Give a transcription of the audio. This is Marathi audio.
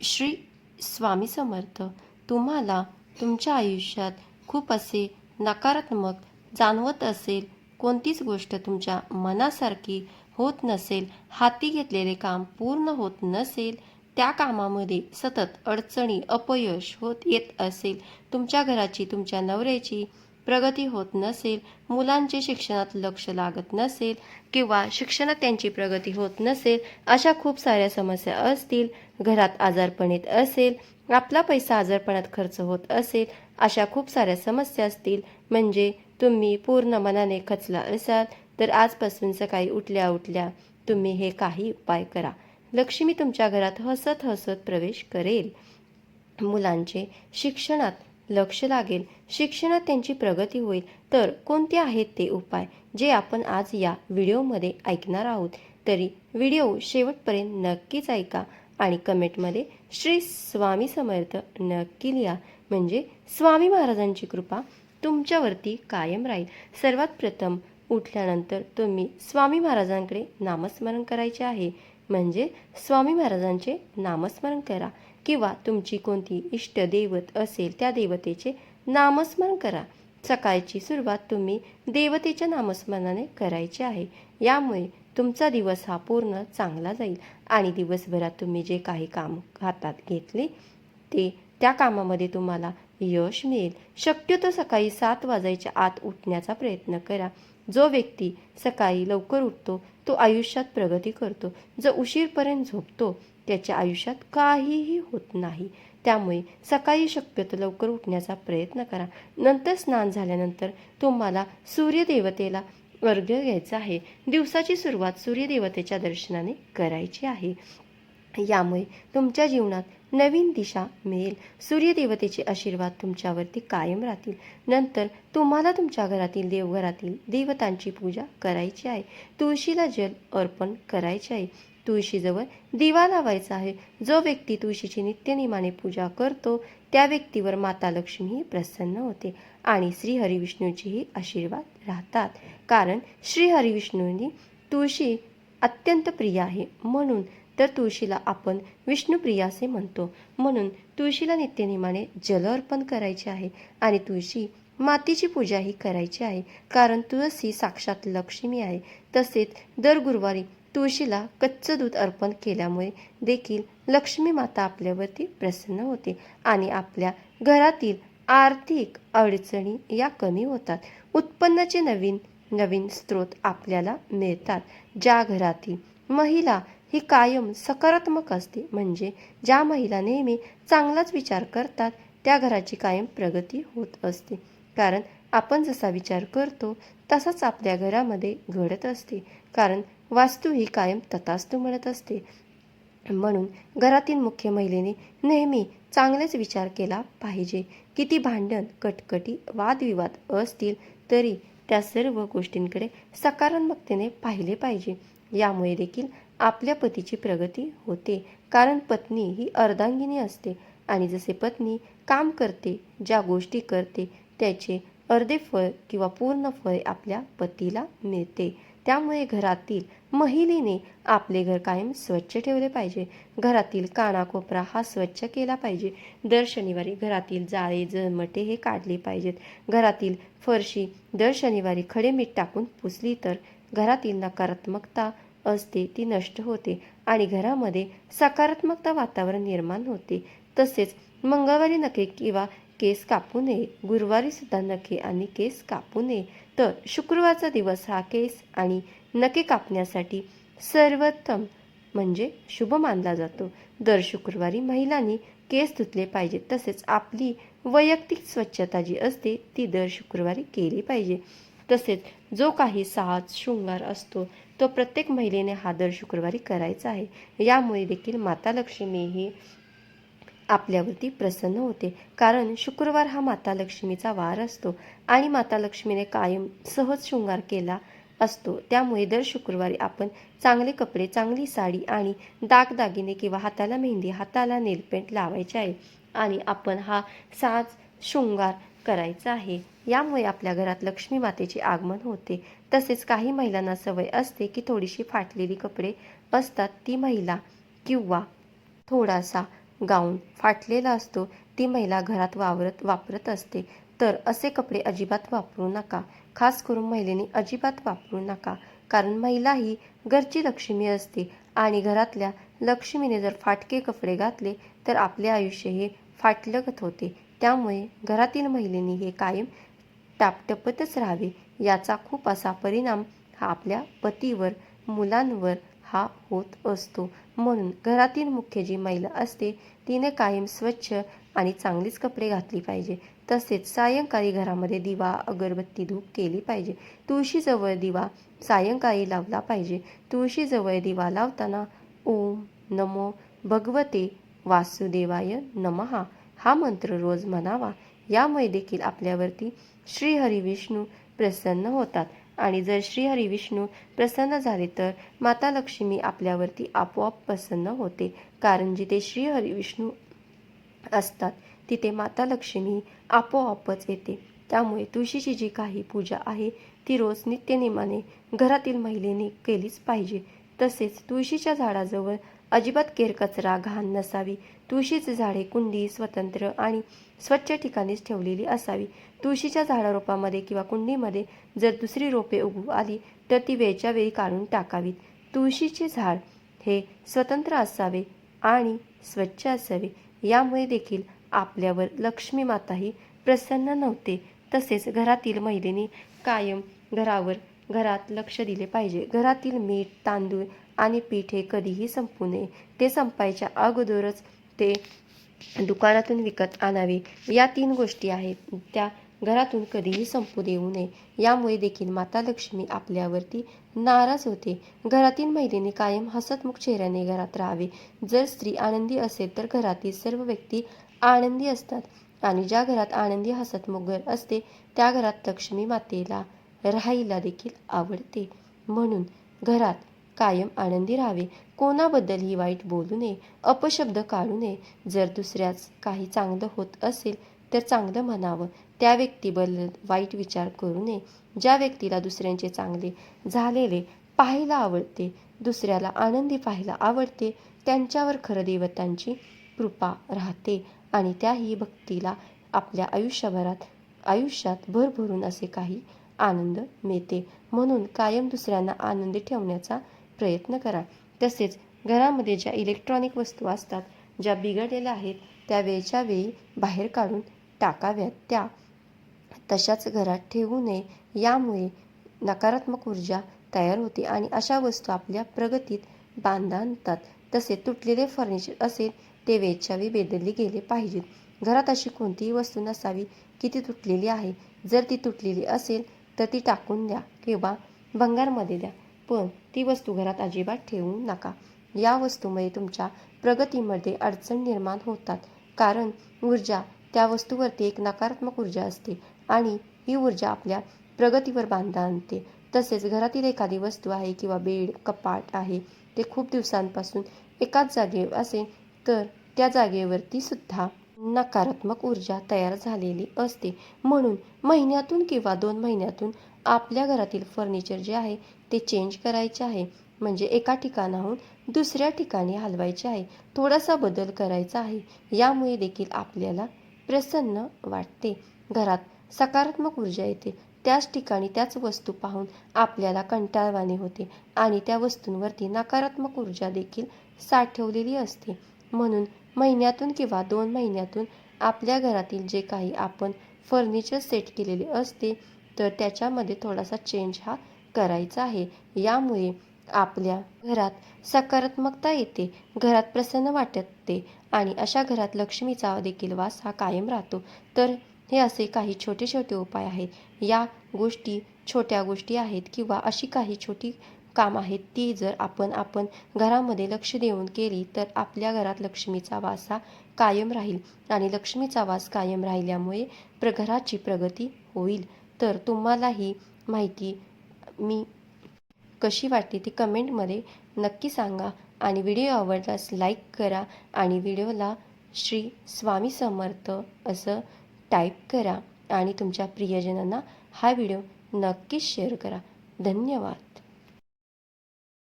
श्री स्वामी समर्थ तुम्हाला तुमच्या आयुष्यात खूप असे नकारात्मक जाणवत असेल कोणतीच गोष्ट तुमच्या मनासारखी होत नसेल हाती घेतलेले काम पूर्ण होत नसेल त्या कामामध्ये सतत अडचणी अपयश होत येत असेल तुमच्या घराची तुमच्या नवऱ्याची प्रगती होत नसेल मुलांचे शिक्षणात लक्ष लागत नसेल किंवा शिक्षणात त्यांची प्रगती होत नसेल अशा खूप साऱ्या समस्या असतील. घरात आजारपण येत असेल आपला पैसा आजारपणात खर्च होत असेल अशा खूप साऱ्या समस्या असतील. म्हणजे तुम्ही पूर्ण मनाने खचला असाल तर आजपासून सकाळी उठल्या उठल्या तुम्ही हे काही उपाय करा. लक्ष्मी तुमच्या घरात हसत हसत प्रवेश करेल. मुलांचे शिक्षणात लक्ष लागेल. शिक्षणात त्यांची प्रगती होईल. तर कोणते आहेत ते उपाय जे आपण आज या व्हिडिओमध्ये ऐकणार आहोत? तरी व्हिडिओ शेवटपर्यंत नक्कीच ऐका आणि कमेंटमध्ये श्री स्वामी समर्थ नक्की लिहा. म्हणजे स्वामी महाराजांची कृपा तुमच्यावरती कायम राहील. सर्वात प्रथम उठल्यानंतर तुम्ही स्वामी महाराजांकडे नामस्मरण करायचे आहे. म्हणजे स्वामी महाराजांचे नामस्मरण करा किंवा तुमची कोणती इष्ट दैवत असेल त्या देवतेचे नामस्मरण करा. सकाळची सुरुवात तुम्ही देवतेच्या नामस्मरणाने करायची आहे. यामुळे तुमचा दिवस हा पूर्ण चांगला जाईल. आणि दिवसभरात तुम्ही जे काही काम हातात घेतले ते त्या कामामध्ये तुम्हाला यश मिळेल. शक्यतो सकाळी सात वाजायच्या आत उठण्याचा प्रयत्न करा. जो व्यक्ती सकाळी लवकर उठतो तो आयुष्यात प्रगती करतो. जो उशीरपर्यंत झोपतो त्याच्या आयुष्यात काहीही होत नाही. त्यामुळे सकाळी शक्यतो लवकर उठण्याचा प्रयत्न करा. नंतर स्नान झाल्यानंतर तुम्हाला सूर्यदेवतेला अर्घ्य घ्यायचा आहे. दिवसाची सुरुवात सूर्यदेवतेच्या दर्शनाने करायची आहे. यामुळे तुमच्या जीवनात नवीन दिशा मिळेल. सूर्यदेवतेचे आशीर्वाद तुमच्यावरती कायम राहतील. नंतर तुम्हाला तुमच्या घरातील देवघरातील देवतांची पूजा करायची आहे. तुळशीला जल अर्पण करायचे आहे. तुळशीजवळ दिवा लावायचा आहे. जो व्यक्ती तुळशीची नित्यनिमाने पूजा करतो त्या व्यक्तीवर माता लक्ष्मीही प्रसन्न होते आणि श्री हरिविष्णूचीही आशीर्वाद राहतात. कारण श्री हरिविष्णूंनी तुळशी अत्यंत प्रिय आहे. म्हणून तर तुळशीला आपण विष्णुप्रिया असे म्हणतो. म्हणून तुळशीला नित्यनिमाने जल अर्पण करायचे आहे आणि तुळशी मातीची पूजाही करायची आहे. कारण तुळस ही साक्षात लक्ष्मी आहे. तसेच दर गुरुवारी तुळशीला कच्चं दूध अर्पण केल्यामुळे देखील लक्ष्मी माता आपल्यावरती प्रसन्न होते आणि आपल्या घरातील आर्थिक अडचणी या कमी होतात. उत्पन्नाचे नवीन नवीन स्रोत आपल्याला मिळतात. ज्या घरातील महिला ही कायम सकारात्मक असते. म्हणजे ज्या महिला नेहमी चांगलाच विचार करतात त्या घराची कायम प्रगती होत असते. कारण आपण जसा विचार करतो तसाच आपल्या घरामध्ये घडत असते. कारण वास्तू ही कायम तथास्तू म्हणत असते. म्हणून घरातील मुख्य महिलेने नेहमी चांगलेच विचार केला पाहिजे. किती भांडण कटकटी वादविवाद असतील तरी त्या सर्व गोष्टींकडे सकारात्मकतेने पाहिले पाहिजे. यामुळे देखील आपल्या पतीची प्रगती होते. कारण पत्नी ही अर्धांगिनी असते आणि जसे पत्नी काम करते ज्या गोष्टी करते त्याचे अर्धे फळ किंवा पूर्ण फळ आपल्या पतीला मिळते. त्यामुळे घरातील महिलेने आपले घर कायम स्वच्छ ठेवले पाहिजे. घरातील कानाकोपरा हा स्वच्छ केला पाहिजे. दर शनिवारी घरातील जाळे जळमटे हे काढले पाहिजेत. घरातील फरशी दर शनिवारी खडे मीठ टाकून पुसली तर घरातील नकारात्मकता असते ती नष्ट होते आणि घरामध्ये सकारात्मकता वातावरण निर्माण होते. तसेच मंगळवारी नखे किंवा केस कापू नये गुरुवारी सुद्धा नखे आणि केस कापू नये. तर शुक्रवारचा दिवस हा केस आणि नखे कापण्यासाठी सर्वोत्तम म्हणजे शुभ मानला जातो. दर शुक्रवारी महिलांनी केस धुतले पाहिजे तसेच आपली वैयक्तिक स्वच्छता जी असते ती दर शुक्रवारी केली पाहिजे. तसेच जो काही साज शृंगार असतो तो प्रत्येक महिलेने हा दर शुक्रवारी करायचा आहे. यामुळे देखील माता लक्ष्मी ही आपल्यावरती प्रसन्न होते. कारण शुक्रवार हा माता लक्ष्मीचा वार असतो आणि माता लक्ष्मीने कायम सहज शृंगार केला असतो. त्यामुळे दर शुक्रवारी आपण चांगले कपडे चांगली साडी आणि दागदागिने किंवा हाताला मेहंदी हाताला नेलपेंट लावायचे आहे. आणि आपण हा साज शृंगार करायचं आहे. यामुळे आपल्या घरात लक्ष्मी मातेचे आगमन होते. तसेच काही महिलांना सवय असते की थोडीशी फाटलेली कपडे असतात. ती महिला किंवा थोडासा गाऊन फाटलेला असतो. ती महिला घरात वावरत वापरत असते. तर असे कपडे अजिबात वापरू नका. खास करून महिलेने अजिबात वापरू नका. कारण महिला ही घरची लक्ष्मी असते आणि घरातल्या लक्ष्मीने जर फाटके कपडे घातले तर आपले आयुष्य हे फाटलगत होते. त्यामुळे घरातील महिलेने हे कायम टापटपतच राहावे याचा खूप असा परिणाम हा आपल्या पतीवर मुलांवर हा होत असतो. म्हणून घरातील मुख्य जी महिला असते तिने कायम स्वच्छ आणि चांगलीच कपडे घातली पाहिजे. तसेच सायंकाळी घरामध्ये दिवा अगरबत्ती धूप केली पाहिजे. तुळशीजवळ दिवा सायंकाळी लावला पाहिजे. तुळशीजवळ दिवा लावताना ओम नमो भगवते वासुदेवाय नमहा. हा मंत्र रोज म्हणावा. यामुळे देखील आपल्यावरती श्रीहरी विष्णू प्रसन्न होतात. आणि जर श्रीहरी विष्णू प्रसन्न झाले तर माता लक्ष्मी आपल्यावरती आपोआप प्रसन्न होते. कारण जिथे श्रीहरी विष्णू असतात तिथे माता लक्ष्मी आपोआपच येते. त्यामुळे तुळशीची जी काही पूजा आहे ती रोज नित्यनेमाने घरातील महिलेने केलीच पाहिजे. तसेच तुळशीच्या झाडाजवळ अजिबात केरकचरा घाण नसावी. तुळशीची झाडे कुंडी स्वतंत्र आणि स्वच्छ ठिकाणीच ठेवलेली असावी. तुळशीच्या झाडारोपामध्ये किंवा कुंडीमध्ये जर दुसरी रोपे उगू आली तर ती वेळच्या वेळी काढून टाकावीत. तुळशीचे झाड हे स्वतंत्र असावे आणि स्वच्छ असावे यामुळे देखील आपल्यावर लक्ष्मी माताही प्रसन्न नव्हते. तसेच घरातील महिलेने कायम घरावर घरात लक्ष दिले पाहिजे. घरातील मीठ तांदूळ आणि पीठ हे कधीही संपू नये. ते संपायच्या अगोदरच ते दुकानातून विकत आणावे. या तीन गोष्टी आहेत. त्या घरातून कधीही संपू देऊ नये. यामुळे देखील माता लक्ष्मी आपल्यावरती नाराज होते. घरातील महिलेने कायम हसतमुख चेहऱ्याने घरात राहावे. जर स्त्री आनंदी असेल तर घरातील सर्व व्यक्ती आनंदी असतात. आणि ज्या घरात आनंदी हसतमुख घर असते त्या घरात लक्ष्मी मातेला राहायला देखील आवडते. म्हणून घरात कायम आनंदी राहावे. कोणाबद्दलही वाईट बोलू नये. अपशब्द काढू नये. जर दुसऱ्याच काही चांगलं होत असेल तर चांगलं म्हणावं. त्या व्यक्तीबद्दल वाईट विचार करू नये. ज्या व्यक्तीला दुसऱ्यांचे चांगले झालेले पाहायला आवडते दुसऱ्याला आनंदी पाहायला आवडते त्यांच्यावर खरं देवतांची कृपा राहते आणि त्याही भक्तीला आपल्या आयुष्यभरात आयुष्यात भरभरून असे काही आनंद मिळते. म्हणून कायम दुसऱ्यांना आनंदी ठेवण्याचा प्रयत्न करा. तसेच घरामध्ये ज्या इलेक्ट्रॉनिक वस्तू असतात ज्या बिघडलेल्या आहेत त्या वेळच्या वेळी बाहेर काढून टाकाव्यात. त्या तशाच घरात ठेवू नये. यामुळे नकारात्मक ऊर्जा तयार होते आणि अशा वस्तू आपल्या प्रगतीत बांधा आणतात तसे तुटलेले फर्निचर असेल ते वेळच्या वेळी बेदलले गेले पाहिजेत. घरात अशी कोणतीही वस्तू नसावी की ती तुटलेली आहे. जर ती तुटलेली असेल तर ती टाकून द्या किंवा भंगारमध्ये द्या. पण ती वस्तू घरात अजिबात ठेवू नका. या वस्तूमुळे तुमच्या प्रगतीमध्ये अडचण निर्माण होतात. कारण ऊर्जा त्या वस्तूवरती एक नकारात्मक ऊर्जा असते आणि ही ऊर्जा आपल्या प्रगतीवर बांधा आणते. तसेच घरातील एखादी वस्तू आहे किंवा बेड कपाट आहे ते खूप दिवसांपासून एकाच जागे असेल तर त्या जागेवरती सुद्धा नकारात्मक ऊर्जा तयार झालेली असते. म्हणून महिन्यातून किंवा दोन महिन्यातून आपल्या घरातील फर्निचर जे आहे ते चेंज करायचे आहे. म्हणजे एका ठिकाणाहून दुसऱ्या ठिकाणी हलवायचे आहे. थोडासा बदल करायचा आहे. यामुळे देखील आपल्याला प्रसन्न वाटते. घरात सकारात्मक ऊर्जा येते. त्याच ठिकाणी त्याच वस्तू पाहून आपल्याला कंटाळवाणे होते आणि त्या वस्तूंवरती नकारात्मक ऊर्जा देखील साठवलेली असते. म्हणून महिन्यातून किंवा दोन महिन्यातून आपल्या घरातील जे काही आपण फर्निचर सेट केलेले असते तर त्याच्यामध्ये थोडासा चेंज हा करायचा आहे. यामुळे आपल्या घरात सकारात्मकता येते घरात प्रसन्न वाटते आणि अशा घरात लक्ष्मीचा देखील वास हा कायम राहतो. तर हे असे काही छोटे छोटे उपाय आहेत. या गोष्टी छोट्या गोष्टी आहेत किंवा अशी काही छोटी काम आहेत ती जर आपण आपण घरामध्ये लक्ष देऊन केली तर आपल्या घरात लक्ष्मीचा वास हा कायम राहील. आणि लक्ष्मीचा वास कायम राहिल्यामुळे प्र घराची प्रगती होईल. तर तुम्हाला ही माहिती मी कशी वाटते ती कमेंटमध्ये नक्की सांगा. आणि व्हिडिओ आवडल्यास लाईक करा आणि व्हिडिओला श्री स्वामी समर्थ असं टाईप करा. आणि तुमच्या प्रियजनांना हा व्हिडिओ नक्कीच शेअर करा. धन्यवाद.